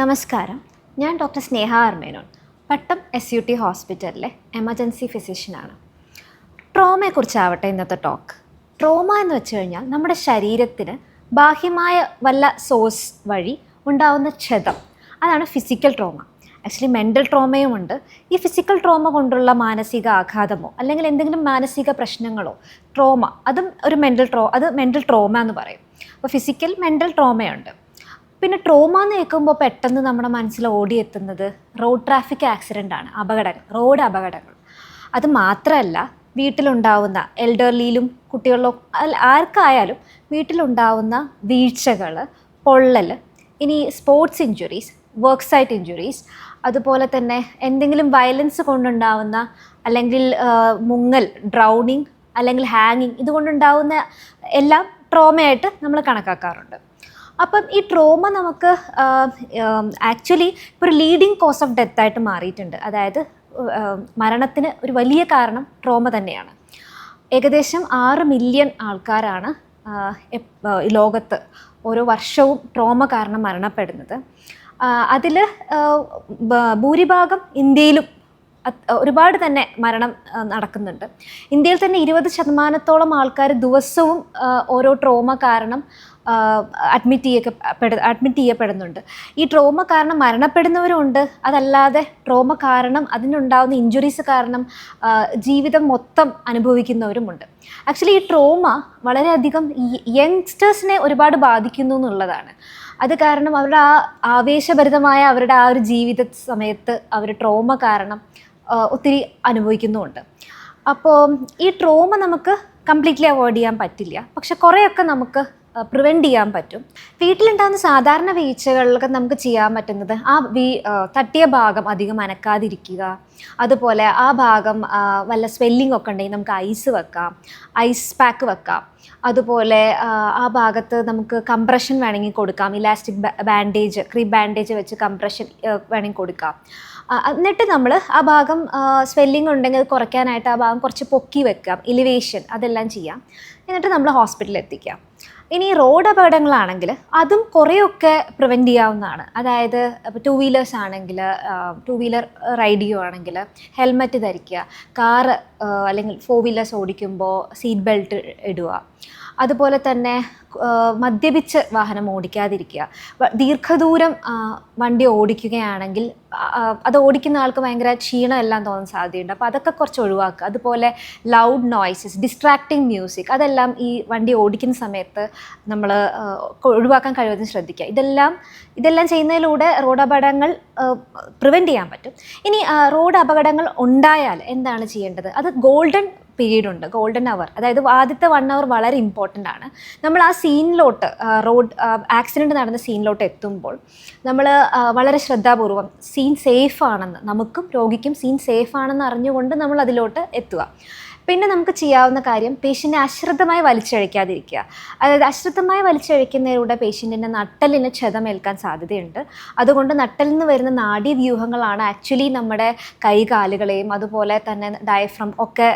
നമസ്കാരം. ഞാൻ ഡോക്ടർ സ്നേഹ അർമേനോൻ പട്ടം എസ് യു ടി ഹോസ്പിറ്റലിലെ എമർജൻസി ഫിസിഷ്യനാണ്. ട്രോമയെക്കുറിച്ചാവട്ടെ ഇന്നത്തെ ടോക്ക്. ട്രോമ എന്ന് വെച്ച് കഴിഞ്ഞാൽ നമ്മുടെ ശരീരത്തിന് ബാഹ്യമായ വല്ല സോഴ്സ് വഴി ഉണ്ടാവുന്ന ക്ഷതം. അതാണ് ഫിസിക്കൽ ട്രോമ. ആക്ച്വലി മെന്റൽ ട്രോമയും ഉണ്ട് ഈ ഫിസിക്കൽ ട്രോമ കൊണ്ടുള്ള മാനസിക ആഘാതമോ അല്ലെങ്കിൽ എന്തെങ്കിലും മാനസിക പ്രശ്നങ്ങളോ ട്രോമ അതും ഒരു മെന്റൽ ട്രോ അത് മെന്റൽ ട്രോമ എന്ന് പറയും. അപ്പോൾ ഫിസിക്കൽ മെന്റൽ ട്രോമയുണ്ട് പിന്നെ ട്രോമ എന്ന് കേൾക്കുമ്പോൾ പെട്ടെന്ന് നമ്മുടെ മനസ്സിൽ ഓടിയെത്തുന്നത് റോഡ് ട്രാഫിക് ആക്സിഡന്റ് ആണ്. അപകടങ്ങൾ റോഡ് അപകടങ്ങൾ. അത് മാത്രമല്ല വീട്ടിലുണ്ടാവുന്ന എൽഡർലിയിലും കുട്ടികളിലും ആർക്കായാലും വീട്ടിലുണ്ടാവുന്ന വീഴ്ചകൾ പൊള്ളൽ ഇനി sports injuries work site injuries അതുപോലെ തന്നെ എന്തെങ്കിലും വയലൻസ് കൊണ്ടുണ്ടാവുന്ന അല്ലെങ്കിൽ മുങ്ങൽ ഡ്രൗണിങ് അല്ലെങ്കിൽ ഹാങ്ങിങ് ഇതുകൊണ്ടുണ്ടാവുന്ന എല്ലാം ട്രോമയായിട്ട് നമ്മൾ കണക്കാക്കാറുണ്ട്. അപ്പം ഈ ട്രോമ നമുക്ക് ആക്ച്വലി ഇപ്പോൾ ഒരു ലീഡിങ് കോസ് ഓഫ് ഡെത്ത് ആയിട്ട് മാറിയിട്ടുണ്ട്. അതായത് മരണത്തിന് ഒരു വലിയ കാരണം ട്രോമ തന്നെയാണ്. ഏകദേശം ആറ് മില്യൺ ആൾക്കാരാണ് ലോകത്ത് ഓരോ വർഷവും ട്രോമ കാരണം മരണപ്പെടുന്നത്. അതിൽ ഭൂരിഭാഗം ഇന്ത്യയിലും ഒരുപാട് തന്നെ മരണം നടക്കുന്നുണ്ട്. ഇന്ത്യയിൽ തന്നെ ഇരുപത് ശതമാനത്തോളം ആൾക്കാർ ദിവസവും ഓരോ ട്രോമ കാരണം അഡ്മിറ്റ് ചെയ്യപ്പെട അഡ്മിറ്റ് ചെയ്യപ്പെടുന്നുണ്ട്. ഈ ട്രോമ കാരണം മരണപ്പെടുന്നവരുണ്ട്. അതല്ലാതെ ട്രോമ കാരണം അതിനുണ്ടാകുന്ന ഇഞ്ചുറീസ് കാരണം ജീവിതം മൊത്തം അനുഭവിക്കുന്നവരുമുണ്ട്. ആക്ച്വലി ഈ ട്രോമ വളരെയധികം യങ്സ്റ്റേഴ്സിനെ ഒരുപാട് ബാധിക്കുന്നു എന്നുള്ളതാണ്. അത് കാരണം അവരുടെ ആ ആവേശഭരിതമായ അവരുടെ ആ ഒരു ജീവിത സമയത്ത് അവർ ട്രോമ കാരണം ഒത്തിരി അനുഭവിക്കുന്നുമുണ്ട്. അപ്പോൾ ഈ ട്രോമ നമുക്ക് കംപ്ലീറ്റ്ലി അവോയ്ഡ് ചെയ്യാൻ പറ്റില്ല. പക്ഷെ കുറേയൊക്കെ നമുക്ക് പ്രിവെന്റ് ചെയ്യാൻ പറ്റും. വീട്ടിലുണ്ടാകുന്ന സാധാരണ വീഴ്ചകളിലൊക്കെ നമുക്ക് ചെയ്യാൻ പറ്റുന്നത് ആ വീ തട്ടിയ ഭാഗം അധികം അനക്കാതിരിക്കുക. അതുപോലെ ആ ഭാഗം വല്ല സ്വെല്ലിംഗ് ഒക്കെ ഉണ്ടെങ്കിൽ നമുക്ക് ഐസ് വെക്കാം ഐസ് പാക്ക് വെക്കാം. അതുപോലെ ആ, ഭാഗത്ത് നമുക്ക് കംപ്രഷൻ വേണമെങ്കിൽ കൊടുക്കാം. ഇലാസ്റ്റിക് ബാൻഡേജ് ക്രീം ബാൻഡേജ് വെച്ച് കംപ്രഷൻ വേണമെങ്കിൽ കൊടുക്കാം. എന്നിട്ട് നമ്മൾ ആ ഭാഗം സ്വെല്ലിംഗ് ഉണ്ടെങ്കിൽ കുറയ്ക്കാനായിട്ട് ആ ഭാഗം കുറച്ച് പൊക്കി വെക്കാം. ഇലിവേഷൻ അതെല്ലാം ചെയ്യാം. എന്നിട്ട് നമ്മൾ ഹോസ്പിറ്റലിൽ എത്തിക്കാം. ഇനി റോഡ് അപകടങ്ങളാണെങ്കിൽ അതും കുറേയൊക്കെ പ്രിവെന്റ് ചെയ്യാവുന്നതാണ്. അതായത് ഇപ്പോൾ ടു വീലേഴ്സ് ആണെങ്കിൽ ടു വീലർ റൈഡ് ചെയ്യുവാണെങ്കിൽ ഹെൽമെറ്റ് ധരിക്കുക കാറ് അല്ലെങ്കിൽ ഫോർ വീലേഴ്സ് ഓടിക്കുമ്പോൾ സീറ്റ് ബെൽറ്റ് ഇടുക. അതുപോലെ തന്നെ മദ്യപിച്ച് വാഹനം ഓടിക്കാതിരിക്കുക. ദീർഘദൂരം വണ്ടി ഓടിക്കുകയാണെങ്കിൽ അത് ഓടിക്കുന്ന ആൾക്ക് ഭയങ്കര ക്ഷീണം എല്ലാം തോന്നാൻ സാധ്യതയുണ്ട്. അപ്പോൾ അതൊക്കെ കുറച്ച് ഒഴിവാക്കുക. അതുപോലെ ലൗഡ് നോയ്സസ് ഡിസ്ട്രാക്റ്റിംഗ് മ്യൂസിക് അതെല്ലാം ഈ വണ്ടി ഓടിക്കുന്ന സമയത്ത് നമ്മൾ ഒഴിവാക്കാൻ കഴിവതും ശ്രദ്ധിക്കുക. ഇതെല്ലാം ഇതെല്ലാം ചെയ്യുന്നതിലൂടെ റോഡ് അപകടങ്ങൾ പ്രിവെന്റ് ചെയ്യാൻ പറ്റും. ഇനി റോഡ് അപകടങ്ങൾ ഉണ്ടായാൽ എന്താണ് ചെയ്യേണ്ടത്? അത് ഗോൾഡൻ പീരീഡ് ഉണ്ട് ഗോൾഡൻ അവർ അതായത് ആദ്യത്തെ വൺ അവർ വളരെ ഇമ്പോർട്ടന്റ് ആണ്. നമ്മൾ ആ സീനിലോട്ട് റോഡ് ആക്സിഡന്റ് നടന്ന സീനിലോട്ട് എത്തുമ്പോൾ നമ്മൾ വളരെ ശ്രദ്ധാപൂർവം സീൻ സേഫ് ആണെന്ന് നമുക്കും രോഗിക്കും സീൻ സേഫ് ആണെന്ന് അറിഞ്ഞുകൊണ്ട് നമ്മൾ അതിലോട്ട് എത്തുക. പിന്നെ നമുക്ക് ചെയ്യാവുന്ന കാര്യം പേഷ്യന്റെ അശ്രദ്ധമായി വലിച്ചഴിക്കാതിരിക്കുക. അതായത് അശ്രദ്ധമായി വലിച്ചഴിക്കുന്നതിലൂടെ പേഷ്യന്റിന്റെ നട്ടലിന് ക്ഷതമേൽക്കാൻ സാധ്യതയുണ്ട്. അതുകൊണ്ട് നട്ടലിൽ നിന്ന് വരുന്ന നാഡീവ്യൂഹങ്ങളാണ് ആക്ച്വലി നമ്മുടെ കൈകാലുകളെയും അതുപോലെ തന്നെ ഡയഫ്രം ഒക്കെ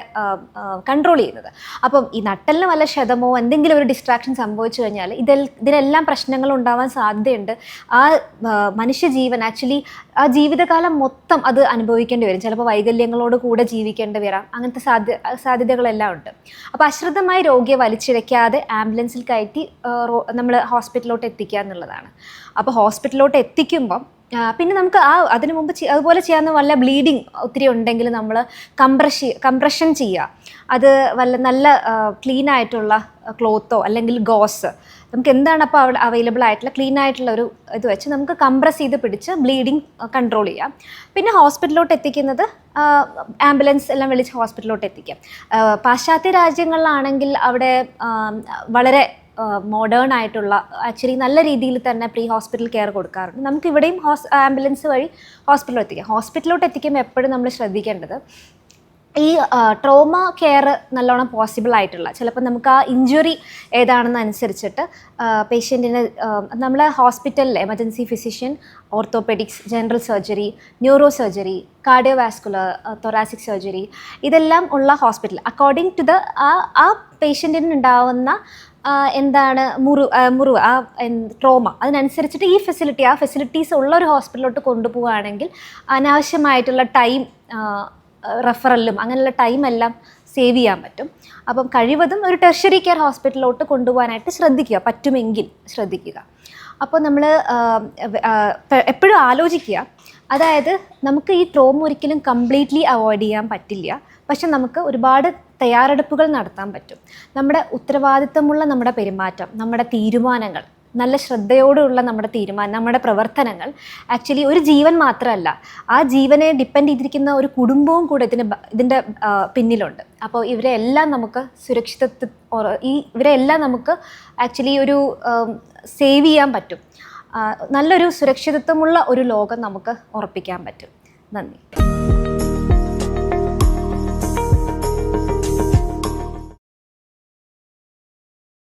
കൺട്രോൾ ചെയ്യുന്നത്. അപ്പം ഈ നട്ടലിന് വല്ല ക്ഷതമോ എന്തെങ്കിലും ഒരു ഡിസ്ട്രാക്ഷൻ സംഭവിച്ചു കഴിഞ്ഞാൽ ഇതിൽ ഇതിനെല്ലാം പ്രശ്നങ്ങൾ ഉണ്ടാവാൻ സാധ്യതയുണ്ട്. ആ മനുഷ്യജീവൻ ആക്ച്വലി ആ ജീവിതകാലം മൊത്തം അത് അനുഭവിക്കേണ്ടി വരും. ചിലപ്പോൾ വൈകല്യങ്ങളോട് കൂടെ ജീവിക്കേണ്ടി വരാം. അങ്ങനത്തെ സാധ്യ സാധ്യതകളെല്ലാം ഉണ്ട്. അപ്പോൾ അശ്രദ്ധമായി രോഗിയെ വലിച്ചിഴയ്ക്കാതെ ആംബുലൻസിൽ കയറ്റി നമ്മൾ ഹോസ്പിറ്റലിലോട്ട് എത്തിക്കുക എന്നുള്ളതാണ്. അപ്പോൾ ഹോസ്പിറ്റലിലോട്ട് എത്തിക്കുമ്പം പിന്നെ നമുക്ക് ആ അതിനു മുമ്പ് അതുപോലെ ചെയ്യാവുന്ന വല്ല ബ്ലീഡിങ് ഒത്തിരി ഉണ്ടെങ്കിൽ നമ്മൾ കംപ്രഷ് കംപ്രഷൻ ചെയ്യുക. അത് വല്ല നല്ല ക്ലീൻ ആയിട്ടുള്ള ക്ലോത്തോ അല്ലെങ്കിൽ ഗോസ് നമുക്ക് എന്താണ് അപ്പോൾ അവിടെ അവൈലബിൾ ആയിട്ടുള്ള ക്ലീൻ ആയിട്ടുള്ള ഒരു ഇത് വെച്ച് നമുക്ക് കംപ്രസ് ചെയ്ത് പിടിച്ച് ബ്ലീഡിങ് കൺട്രോൾ ചെയ്യാം. പിന്നെ ഹോസ്പിറ്റലിലോട്ട് എത്തിക്കുന്നത് ആംബുലൻസ് എല്ലാം വിളിച്ച് ഹോസ്പിറ്റലിലോട്ട് എത്തിക്കാം. പാശ്ചാത്യ രാജ്യങ്ങളിലാണെങ്കിൽ അവിടെ വളരെ മോഡേൺ ആയിട്ടുള്ള ആക്ച്വലി നല്ല രീതിയിൽ തന്നെ പ്രീ ഹോസ്പിറ്റൽ കെയർ കൊടുക്കാറുണ്ട്. നമുക്ക് ഇവിടെയും ഹോസ് ആംബുലൻസ് വഴി ഹോസ്പിറ്റലിൽ എത്തിക്കാം. ഹോസ്പിറ്റലിലോട്ട് എത്തിക്കുമ്പോൾ എപ്പോഴും നമ്മൾ ശ്രദ്ധിക്കേണ്ടത് ഈ ട്രോമ കെയർ നല്ലോണം പോസിബിൾ ആയിട്ടുള്ള ചിലപ്പോൾ നമുക്ക് ആ ഇഞ്ചുറി ഏതാണെന്ന് അനുസരിച്ചിട്ട് പേഷ്യന്റിന് നമ്മൾ ഹോസ്പിറ്റലിൽ emergency physician orthopaedics general surgery neuro surgery cardiovascular thoracic surgery ഇതെല്ലാം ഉള്ള ഹോസ്പിറ്റൽ അക്കോർഡിംഗ് ടു ദ ആ ആ പേഷ്യന്റിനുണ്ടാവുന്ന എന്താണ് മുറി മുറു ആ ട്രോമ അതിനനുസരിച്ചിട്ട് ഈ ഫെസിലിറ്റി ആ ഫെസിലിറ്റീസ് ഉള്ള ഒരു ഹോസ്പിറ്റലിലോട്ട് കൊണ്ടുപോവുകയാണെങ്കിൽ അനാവശ്യമായിട്ടുള്ള ടൈം റെഫറലും അങ്ങനെയുള്ള ടൈമെല്ലാം സേവ് ചെയ്യാൻ പറ്റും. അപ്പം കഴിവതും ഒരു ടെർഷറി കെയർ ഹോസ്പിറ്റലിലോട്ട് കൊണ്ടുപോകാനായിട്ട് ശ്രദ്ധിക്കുക പറ്റുമെങ്കിൽ ശ്രദ്ധിക്കുക. അപ്പോൾ നമ്മൾ എപ്പോഴും ആലോചിക്കുക അതായത് നമുക്ക് ഈ ട്രോമ ഒരിക്കലും കംപ്ലീറ്റ്ലി അവോയ്ഡ് ചെയ്യാൻ പറ്റില്ല. പക്ഷെ നമുക്ക് ഒരുപാട് തയ്യാറെടുപ്പുകൾ നടത്താൻ പറ്റും. നമ്മുടെ ഉത്തരവാദിത്തമുള്ള നമ്മുടെ പെരുമാറ്റം നമ്മുടെ തീരുമാനങ്ങൾ നല്ല ശ്രദ്ധയോടുള്ള നമ്മുടെ തീരുമാനം നമ്മുടെ പ്രവർത്തനങ്ങൾ. ആക്ച്വലി ഒരു ജീവൻ മാത്രമല്ല ആ ജീവനെ ഡിപ്പെൻഡ് ചെയ്തിരിക്കുന്ന ഒരു കുടുംബവും കൂടെ ഇതിന് ഇതിന്റെ പിന്നിലുണ്ട്. അപ്പോൾ ഇവരെ എല്ലാം നമുക്ക് സുരക്ഷിതത്വ ഈ ഇവരെ എല്ലാം നമുക്ക് ആക്ച്വലി ഒരു സേവ് ചെയ്യാൻ പറ്റും. നല്ലൊരു സുരക്ഷിതത്വമുള്ള ഒരു ലോകം നമുക്ക് ഉറപ്പിക്കാൻ പറ്റും. നന്ദി.